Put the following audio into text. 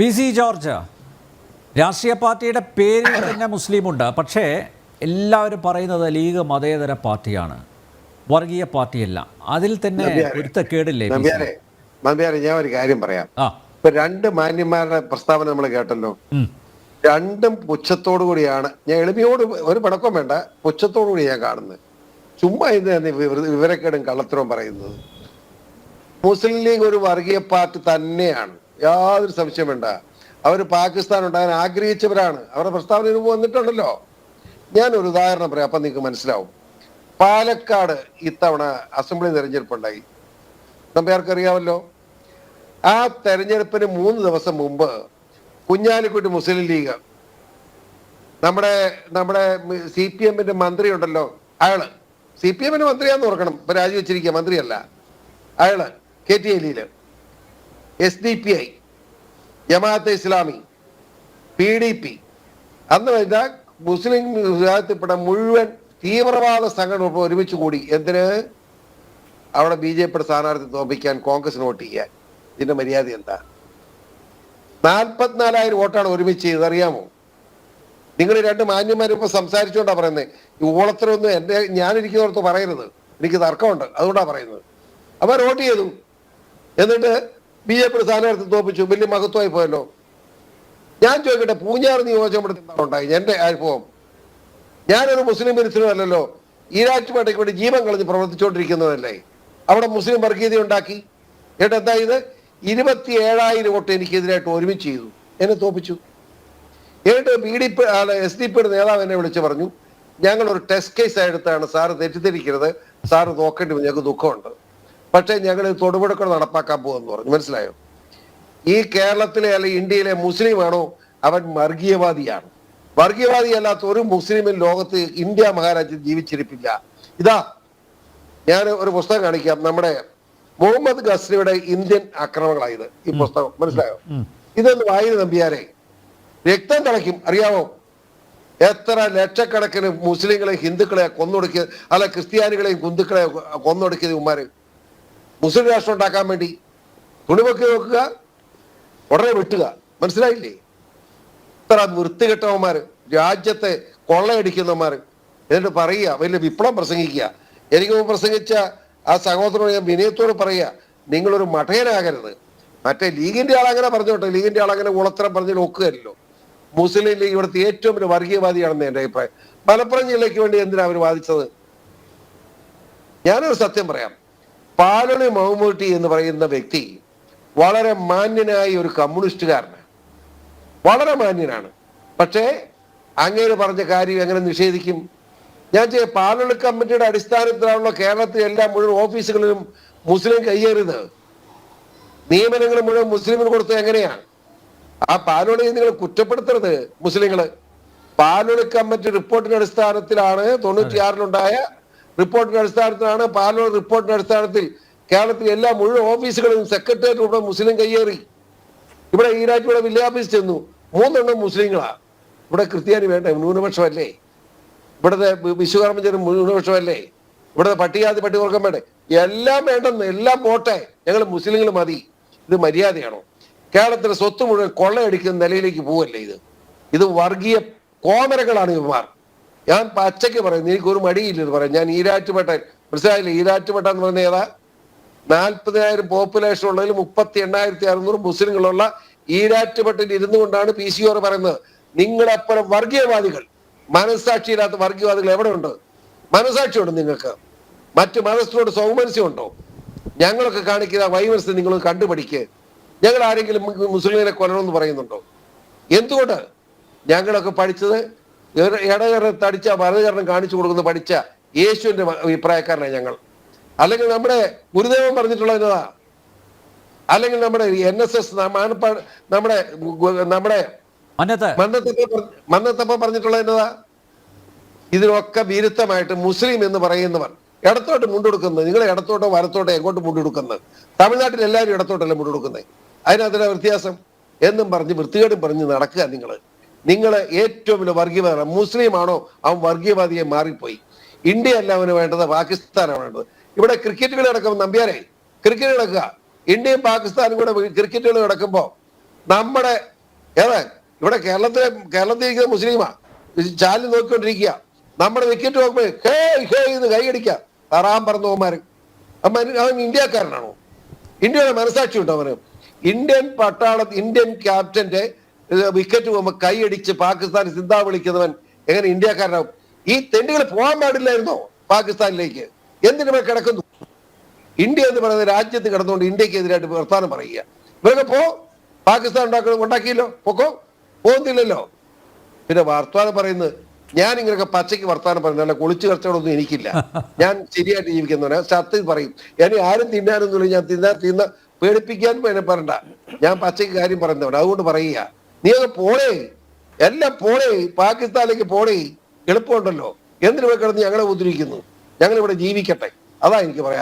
P C George രാഷ്ട്രീയ പാർട്ടിയുടെ പേരിൽ തന്നെ മുസ്ലിമുണ്ട്. പക്ഷേ എല്ലാവരും പറയുന്നത് ലീഗ് മതേതര പാർട്ടിയാണ്. വർഗീയ പാർട്ടിയല്ല. അതിൽ തന്നെ കേടില്ലേ? നമ്പ്യാരെ ഞാൻ ഒരു കാര്യം പറയാം. ഇപ്പൊ രണ്ട് മാന്യന്മാരുടെ പ്രസ്താവന നമ്മൾ കേട്ടല്ലോ. രണ്ടും പുച്ഛത്തോടു കൂടിയാണ്. ഞാൻ എളിമയോട് ഒരു പടക്കം വേണ്ട. പുച്ഛത്തോടു കൂടി ഞാൻ കാണുന്നത്. ചുമ്മാ ഇത് വിവരക്കേടും കള്ളത്തരവും പറയുന്നത്. മുസ്ലിം ലീഗ് ഒരു വർഗീയ പാർട്ടി തന്നെയാണ്. യാതൊരു സംശയം വേണ്ട. അവർ പാകിസ്ഥാൻ ഉണ്ടാകാൻ ആഗ്രഹിച്ചവരാണ്. അവരുടെ പ്രസ്താവന മുമ്പ് വന്നിട്ടുണ്ടല്ലോ. ഞാൻ ഒരു ഉദാഹരണം പറയാം അപ്പം നിങ്ങൾക്ക് മനസ്സിലാവും. പാലക്കാട് ഇത്തവണ അസംബ്ലി തെരഞ്ഞെടുപ്പുണ്ടായി. നമ്പ്യാർക്ക് അറിയാമല്ലോ? ആ തെരഞ്ഞെടുപ്പിന് മൂന്ന് ദിവസം മുമ്പ് കുഞ്ഞാലിക്കുട്ടി മുസ്ലിം ലീഗ് നമ്മുടെ നമ്മുടെ സി പി എമ്മിന്റെ മന്ത്രി ഉണ്ടല്ലോ അയാൾ. സി പി എമ്മിന്റെ മന്ത്രിയാന്ന് ഓർക്കണം. ഇപ്പൊ രാജിവെച്ചിരിക്കുക മന്ത്രിയല്ല. അയാൾ K T എല്ലിയിൽ S D P I Jamaat-e Islami P D P അന്ന് വരുന്ന മുസ്ലിം വിഭാഗത്തിൽപ്പെട്ട മുഴുവൻ തീവ്രവാദ സംഘടന ഒരുമിച്ച് കൂടി എന്തിന്? അവിടെ ബി ജെ പിയുടെ സ്ഥാനാർത്ഥി തോപ്പിക്കാൻ കോൺഗ്രസ് വോട്ട് ചെയ്യാൻ. ഇതിന്റെ മര്യാദ എന്താ? നാൽപ്പത്തിനാലായിരം വോട്ടാണ് ഒരുമിച്ച് ചെയ്തത്. അറിയാമോ? നിങ്ങൾ രണ്ട് മാന്യന്മാരും ഇപ്പൊ സംസാരിച്ചുകൊണ്ടാ പറയുന്നത് ഈ ഓളത്തരൊന്നും എന്റെ ഞാനിരിക്കുന്നവർക്ക് പറയരുത്. എനിക്ക് തർക്കമുണ്ട്. അതുകൊണ്ടാണ് പറയുന്നത്. അവർ വോട്ട് ചെയ്തു. എന്നിട്ട് ബി ജെ പി സ്ഥാനാർത്ഥി തോപ്പിച്ചു വലിയ മഹത്വമായി പോയല്ലോ. ഞാൻ ചോദിക്കട്ടെ പൂഞ്ഞാറ് നിയോജകമണ്ഡലത്തിൽ എന്താണ് ഉണ്ടായി എന്റെ അനുഭവം. ഞാനൊരു മുസ്ലിം വിരുദ്ധനല്ലല്ലോ ഈരാറ്റുപേട്ടയ്ക്ക് വേണ്ടി ജീവൻ കളഞ്ഞ് പ്രവർത്തിച്ചുകൊണ്ടിരിക്കുന്നതല്ലേ? അവിടെ മുസ്ലിം വർഗീയത ഉണ്ടാക്കി. എന്നിട്ട് എന്താ ഇത്? ഇരുപത്തി ഏഴായിരം വോട്ട് എനിക്കെതിരായിട്ട് ഒരുമിച്ച് ചെയ്തു. എന്നെ തോപ്പിച്ചു. എന്നിട്ട് B D P S D പിയുടെ നേതാവ് എന്നെ വിളിച്ച് പറഞ്ഞു ഞങ്ങൾ ഒരു ടെസ്റ്റ് കേസ് എടുത്താണ് സാറ് തെറ്റിദ്ധരിക്കരുത്. സാറ് നോക്കേണ്ടി വന്നു ഞങ്ങൾക്ക് ദുഃഖമുണ്ട്. പക്ഷേ ഞങ്ങൾ തൊടുപുഴക്കൾ നടപ്പാക്കാൻ പോകുമെന്ന് പറഞ്ഞു. മനസ്സിലായോ? ഈ കേരളത്തിലെ അല്ലെങ്കിൽ ഇന്ത്യയിലെ മുസ്ലിമാണോ? അവൻ വർഗീയവാദിയാണ്. വർഗീയവാദി അല്ലാത്ത ഒരു മുസ്ലിമിൻ ലോകത്ത് ഇന്ത്യ മഹാരാജ്യം ജീവിച്ചിരിപ്പില്ല. ഇതാ ഞാൻ ഒരു പുസ്തകം കാണിക്കാം. നമ്മുടെ മുഹമ്മദ് ഗസ്രിയുടെ ഇന്ത്യൻ ആക്രമണങ്ങളായത് ഈ പുസ്തകം. മനസ്സിലായോ? ഇതൊന്ന് വായന നമ്പിയാരെ. രക്തം തിളയ്ക്കും. അറിയാമോ എത്ര ലക്ഷക്കണക്കിന് മുസ്ലിങ്ങളെ ഹിന്ദുക്കളെ കൊന്നൊടുക്കിയത് അല്ല ക്രിസ്ത്യാനികളെയും ഹിന്ദുക്കളെ കൊന്നൊടുക്കിയത് ഉമ്മാര് മുസ്ലിം രാഷ്ട്രം ഉണ്ടാക്കാൻ വേണ്ടി തുണിമൊക്കെ നോക്കുക ഉടനെ വെട്ടുക. മനസ്സിലായില്ലേ? ഇത്ര വൃത്തികെട്ടവന്മാർ രാജ്യത്തെ കൊള്ളയടിക്കുന്നവന്മാർ. എന്നിട്ട് പറയുക വലിയ വിപ്ലവം പ്രസംഗിക്കുക. എനിക്ക് പ്രസംഗിച്ച ആ സഹോദരനോട് ഞാൻ വിനയത്തോട് പറയുക നിങ്ങളൊരു മഠയനാകരുത് മറ്റേ ലീഗിന്റെ ആളങ്ങനെ പറഞ്ഞോട്ടെ ലീഗിന്റെ ആളങ്ങനെ ഉളത്തരം പറഞ്ഞ് നോക്കുകയല്ലോ. മുസ്ലിം ലീഗ് ഇവിടുത്തെ ഏറ്റവും വലിയ വർഗീയവാദിയാണെന്ന് എന്റെ അഭിപ്രായം. മലപ്പുറം ജില്ലയ്ക്ക് വേണ്ടി എന്തിനാണ് അവർ വാദിച്ചത്? ഞാനൊരു സത്യം പറയാം. പാലണി മഹമ്മൂട്ടി എന്ന് പറയുന്ന വ്യക്തി വളരെ മാന്യനായ ഒരു കമ്മ്യൂണിസ്റ്റുകാരനാണ്. വളരെ മാന്യനാണ്. പക്ഷേ അങ്ങേര് പറഞ്ഞ കാര്യം എങ്ങനെ നിഷേധിക്കും? ഞാൻ ചെയ്യ പാലണി കമ്മിറ്റിയുടെ അടിസ്ഥാനത്തിലാണല്ലോ കേരളത്തിലെ എല്ലാ മുഴുവൻ ഓഫീസുകളിലും മുസ്ലിം കയ്യേറിയത് നിയമനങ്ങൾ മുഴുവൻ മുസ്ലിമിന് കൊടുത്തത് എങ്ങനെയാണ് ആ പാലോളി നിങ്ങൾ കുറ്റപ്പെടുത്തരുത് മുസ്ലിങ്ങൾ. പാലോളി കമ്മിറ്റി റിപ്പോർട്ടിന്റെ അടിസ്ഥാനത്തിലാണ് തൊണ്ണൂറ്റിയാറിലുണ്ടായ റിപ്പോർട്ടിന്റെ അടിസ്ഥാനത്തിലാണ് പാലോ റിപ്പോർട്ടിന്റെ അടിസ്ഥാനത്തിൽ കേരളത്തിലെ എല്ലാ മുഴുവൻ ഓഫീസുകളും സെക്രട്ടേറിയറ്റ് ഇവിടെ മുസ്ലിം കയ്യേറി. ഇവിടെ ഈരാറ്റിയുടെ വില്ല വില്ലേജ് ചെന്നു. മൂന്നെണ്ണം മുസ്ലിങ്ങളാ. ഇവിടെ ക്രിസ്ത്യാനി വേണ്ട? ന്യൂനപക്ഷമല്ലേ? ഇവിടുത്തെ വി- വിശ്വകർമ്മ ന്യൂനപക്ഷമല്ലേ? ഇവിടുത്തെ പട്ടികാതി പട്ടികവർഗം വേണ്ടേ? എല്ലാം വേണ്ടെന്ന് എല്ലാം പോട്ടെ. ഞങ്ങൾ മുസ്ലിങ്ങൾ മതി. ഇത് മര്യാദയാണോ? കേരളത്തിലെ സ്വത്ത് മുഴുവൻ കൊള്ളയടിക്കുന്ന നിലയിലേക്ക് പോവല്ലേ ഇത്? ഇത് വർഗീയ കോമരകളാണ് ഇവന്മാർ. ഞാൻ പച്ചയ്ക്ക് പറയുന്നു എനിക്ക് ഒരു മടിയില്ല ഇത് പറയാം. ഞാൻ ഈരാറ്റുപേട്ട മനസ്സിലായില്ലേ? ഈരാറ്റുപേട്ട എന്ന് പറയുന്ന ഏതാ? നാൽപ്പതിനായിരം പോപ്പുലേഷൻ ഉള്ളതിൽ മുപ്പത്തി എണ്ണായിരത്തി അറുന്നൂറ് മുസ്ലിങ്ങളുള്ള ഈരാറ്റുപെട്ടിൽ ഇരുന്നു കൊണ്ടാണ് പി സി ഓർ പറയുന്നത്. നിങ്ങളെപ്പോഴും വർഗീയവാദികൾ മനസ്സാക്ഷിയില്ലാത്ത വർഗീയവാദികൾ എവിടെ ഉണ്ട് മനസ്സാക്ഷിയുണ്ട് നിങ്ങൾക്ക്. മറ്റു മതസ്ഥരോട് സൗമനസ്യമുണ്ടോ? ഞങ്ങളൊക്കെ കാണിക്കുന്ന വൈമനസ്യം നിങ്ങൾ കണ്ടുപിടിക്ക്. ഞങ്ങൾ ആരെങ്കിലും മുസ്ലിങ്ങളെ കൊല്ലണമെന്ന് പറയുന്നുണ്ടോ? എന്തുകൊണ്ട്? ഞങ്ങളൊക്കെ പഠിച്ചത് ഇടകരണം തടിച്ച വലതുകരണം കാണിച്ചു കൊടുക്കുന്ന പഠിച്ച യേശുവിന്റെ അഭിപ്രായക്കാരനാണ് ഞങ്ങൾ. അല്ലെങ്കിൽ നമ്മുടെ ഗുരുദേവൻ പറഞ്ഞിട്ടുള്ള എന്നതാ? അല്ലെങ്കിൽ നമ്മുടെ എൻ എസ് എസ് നമ്മുടെ നമ്മുടെ മന്നത്ത്. മന്നത്തപ്പ പറഞ്ഞിട്ടുള്ള എന്നതാ? ഇതിനൊക്കെ വിരുദ്ധമായിട്ട് മുസ്ലിം എന്ന് പറയുന്നവർ ഇടത്തോട്ട് മുണ്ടെടുക്കുന്നത് നിങ്ങൾ ഇടത്തോട്ടോ വലത്തോട്ടോ എങ്ങോട്ട് മുണ്ടെടുക്കുന്നത്? തമിഴ്നാട്ടിൽ എല്ലാവരും ഇടത്തോട്ടല്ലേ മുണ്ടെടുക്കുന്നത്? അതിനകത്തിന്റെ വ്യത്യാസം? എന്നും പറഞ്ഞ് വൃത്തികേടും പറഞ്ഞ് നടക്കുക നിങ്ങൾ. നിങ്ങൾ ഏറ്റവും വലിയ വർഗീയവാദം മുസ്ലിം ആണോ അവൻ വർഗീയവാദിയെ മാറിപ്പോയി. ഇന്ത്യ അല്ല അവന് വേണ്ടത് പാകിസ്ഥാനാണ് വേണ്ടത്. ഇവിടെ ക്രിക്കറ്റ് കളി നടക്കുമ്പോൾ നമ്പ്യാരെ ക്രിക്കറ്റ് നടക്കുക. ഇന്ത്യയും പാകിസ്ഥാനും കൂടെ ക്രിക്കറ്റ് കളി നടക്കുമ്പോൾ നമ്മുടെ ഏതാ ഇവിടെ കേരളത്തിലെ കേരളത്തിൽ ഇരിക്കുന്ന മുസ്ലിമാ ചാലി നോക്കിക്കൊണ്ടിരിക്കുക. നമ്മുടെ വിക്കറ്റ് നോക്കുമ്പോൾ ഹേ ഹേ എന്ന് കൈയടിക്കുക തറാൻ പറന്നവന്മാര് അവൻ അവൻ ഇന്ത്യക്കാരനാണോ? ഇന്ത്യയുടെ മനസാക്ഷി ഉണ്ടോ അവന്? ഇന്ത്യൻ പട്ടാള ഇന്ത്യൻ ക്യാപ്റ്റന്റെ വിക്കറ്റ് പോകുമ്പോൾ കൈയടിച്ച് പാകിസ്ഥാൻ സിന്ധാ വിളിക്കുന്നവൻ എങ്ങനെ ഇന്ത്യക്കാരനാവും? ഈ തെണ്ടുകൾ പോകാൻ പാടില്ലായിരുന്നോ പാകിസ്ഥാനിലേക്ക്? എന്തിനു കിടക്കുന്നു? ഇന്ത്യ എന്ന് പറയുന്ന രാജ്യത്ത് കിടന്നുകൊണ്ട് ഇന്ത്യയ്ക്ക് എതിരായിട്ട് വർത്താനം പറയുക. ഇവരൊക്കെ പോ. പാകിസ്ഥാൻ ഉണ്ടാക്കണം ഉണ്ടാക്കിയല്ലോ പൊക്കോ. പോകുന്നില്ലല്ലോ. പിന്നെ വർത്താനം പറയുന്നത് ഞാൻ ഇങ്ങനെയൊക്കെ പച്ചയ്ക്ക് വർത്താനം പറയുന്നത് അല്ല കുളിച്ചു കച്ചവടമൊന്നും എനിക്കില്ല. ഞാൻ ശരിയായിട്ട് ജീവിക്കുന്നവനാ സത്യം പറയും. ഞാൻ ആരും തിന്നാനൊന്നുമില്ല. ഞാൻ തിന്നാൻ തിന്ന പേടിപ്പിക്കാൻ എന്നെ പറയണ്ട. ഞാൻ പച്ചയ്ക്ക് കാര്യം പറയുന്നവൻ അതുകൊണ്ട് പറയുക. നീ അത് പോളേ എല്ലാം പോളേ പാകിസ്ഥാനിലേക്ക് പോളേ എളുപ്പമുണ്ടല്ലോ. എന്തിനു പോയി കിടന്ന് ഞങ്ങളെ ഉദ്ധരിക്കുന്നു ഞങ്ങൾ ഇവിടെ ജീവിക്കട്ടെ. അതാ എനിക്ക് പറയാൻ